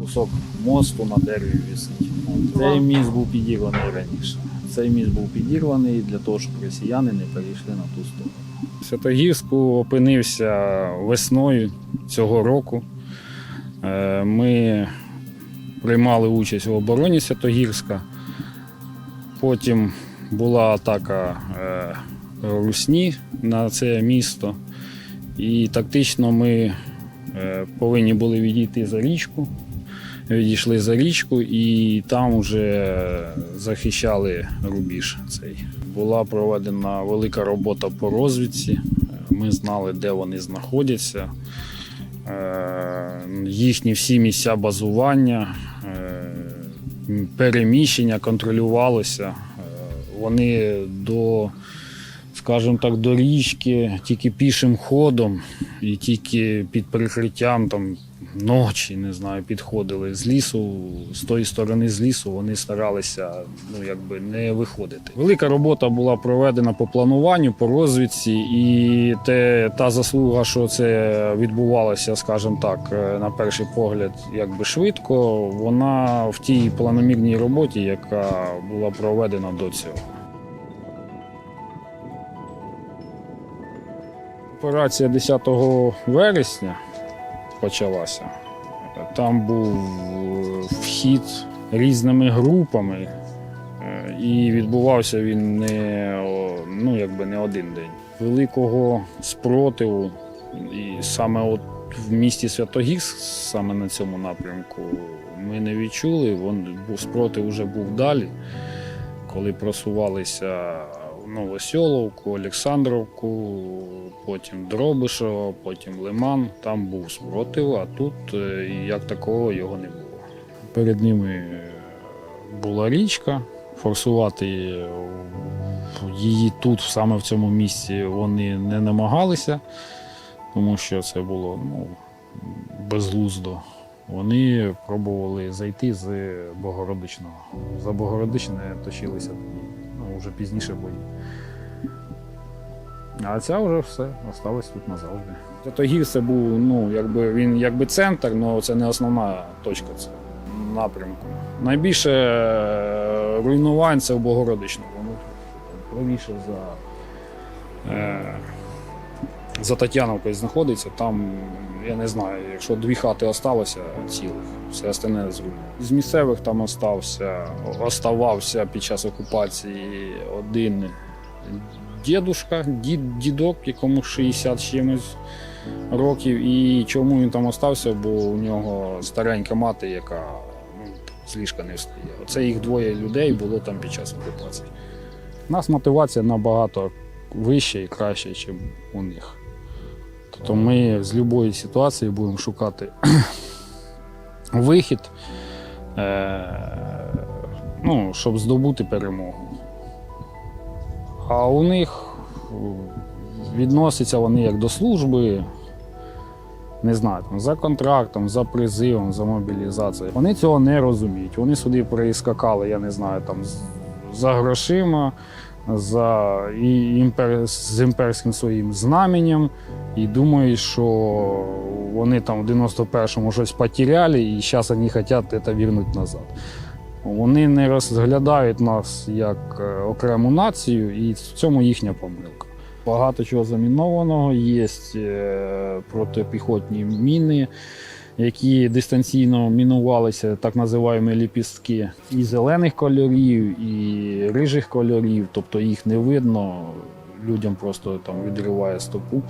Кусок мосту на дереві висить. Цей міст був підірваний раніше. Цей міст був підірваний для того, щоб росіяни не перейшли на ту сторону. Святогірську опинився весною цього року. Е, Ми приймали участь в обороні Святогірська. Потім була атака е, Русні на це місто. І тактично ми е, повинні були відійти за річку. Відійшли за річку і там вже захищали рубіж цей. Була проведена велика робота по розвідці. Ми знали, де вони знаходяться. Е, Їхні всі місця базування, е, переміщення контролювалося. Е, Вони до, скажімо так, до річки тільки пішим ходом і тільки під прикриттям там ночі, не знаю, підходили з лісу, з тої сторони з лісу вони старалися ну, якби не виходити. Велика робота була проведена по плануванню, по розвідці, і те, та заслуга, що це відбувалося, скажімо так, е, на перший погляд, якби швидко, вона в тій планомірній роботі, яка була проведена до цього. Операція 10 вересня почалася. Там був е, вхід різними групами, е, і відбувався він не, ну, якби не один день. Великого спротиву, і саме от в місті Святогірськ, саме на цьому напрямку, ми не відчули. Вон, спротив вже був далі, коли просувалися Новосьоловку, Олександровку, потім Дробишево, потім Лиман. Там був спротив, а тут е, як такого його не було. Перед ними е, була річка, форсувати е, її тут, саме в цьому місці, вони не намагалися, тому що це було ну, безглуздо. Вони пробували зайти з Богородичного. За Богородичне точилися вже пізніше бої. А ця вже все, осталось тут назавжди. Святогір це був, ну, якби він якби центр, але це не основна точка це напрямку. Найбільше е, руйнувань це в Богородичному. Правіше за, е, за Тетяновкою знаходиться. Там, я не знаю, якщо дві хати залишилося цілих, все остальне зруйновано. З місцевих там остався, оставався під час окупації один дідушка, дід, дідок, якому 60 чимось років. І чому він там остався? Бо у нього старенька мати, яка ну, з ліжка не встає. Оце їх двоє людей було там під час окупації. У нас мотивація набагато вища і краща, ніж у них. Тобто ми з будь-якої ситуації будемо шукати вихід, е- ну, щоб здобути перемогу. А у них відносяться вони як до служби, не знаю, там, за контрактом, за призивом, за мобілізацією. Вони цього не розуміють. Вони сюди прискакали, я не знаю, там за грошима, за і імпер, з імперським своїм знаменем і думають, що вони там в 91-му щось потеряли і зараз вони хочуть це повернути назад. Вони не розглядають нас як е, окрему націю, і в цьому їхня помилка. Багато чого замінованого, є е, протипіхотні міни, які дистанційно мінувалися, так називаємо ліпістки, і зелених кольорів, і рижих кольорів, тобто їх не видно. Людям просто там відриває стопу.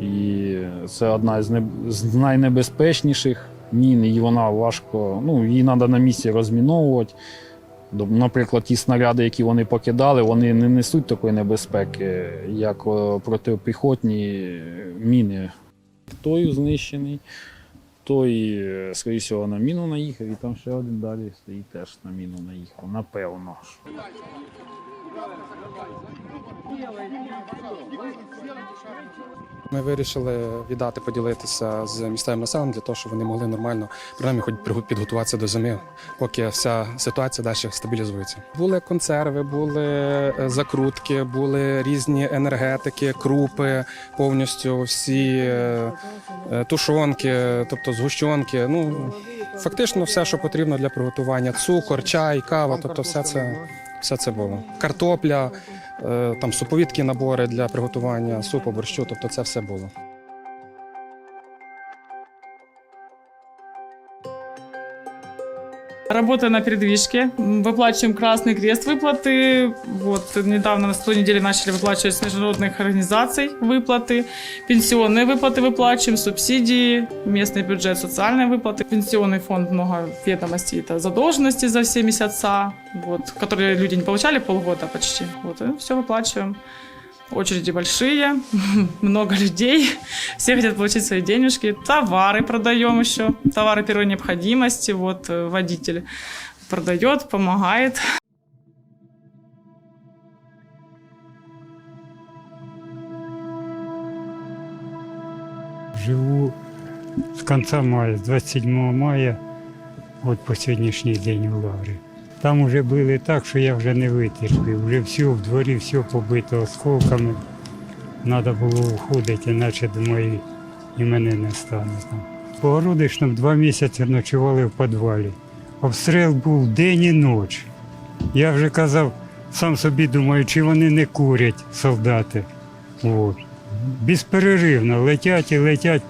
І це одна з, не... з найнебезпечніших мін, і вона важко, ну, її треба на місці розміновувати. Наприклад, ті снаряди, які вони покидали, вони не несуть такої небезпеки, як е, протипіхотні міни. Той знищений, той, скоріше всього, на міну наїхав, і там ще один далі стоїть теж на міну наїхав. Напевно. Ми вирішили віддати, поділитися з місцевим населенням для того, щоб вони могли нормально, принаймні, хоч підготуватися до зими, поки вся ситуація далі стабілізується. Були консерви, були е, закрутки, були різні енергетики, крупи, повністю всі е, е, тушонки, тобто згущенки. Ну фактично все, що потрібно для приготування: цукор, чай, кава, тобто все це, все це було. Картопля. Е, там суповідкі набори для приготування супу, борщу, тобто це все було. Работаю на передвижке, М, выплачиваем Красный Крест выплаты. Вот недавно на 100 неделе начали выплачивать с международных организаций выплаты. Пенсионные выплаты выплачиваем, субсидии, местный бюджет, социальные выплаты. Пенсионный фонд много ведомостей, это задолженности за все месяца, вот, которые люди не получали полгода почти. Вот, и все выплачиваем. Очереди большие, много людей, все хотят получить свои денежки. Товары продаем еще, товары первой необходимости. Вот э, водитель продает, помогает. Живу с конца мая, с 27 мая, от по сьогоднішній день у Лаврі. Там уже били так, що я вже не витерпів. Вже все в дворі, все побито осколками. Треба було уходити, іначе думаю, і мене не стане там. По два місяці ночували в підвалі. Обстріл був день і ніч. Я вже казав, сам собі думаю, чи вони не курять солдати. От. Безперервно летять і летять.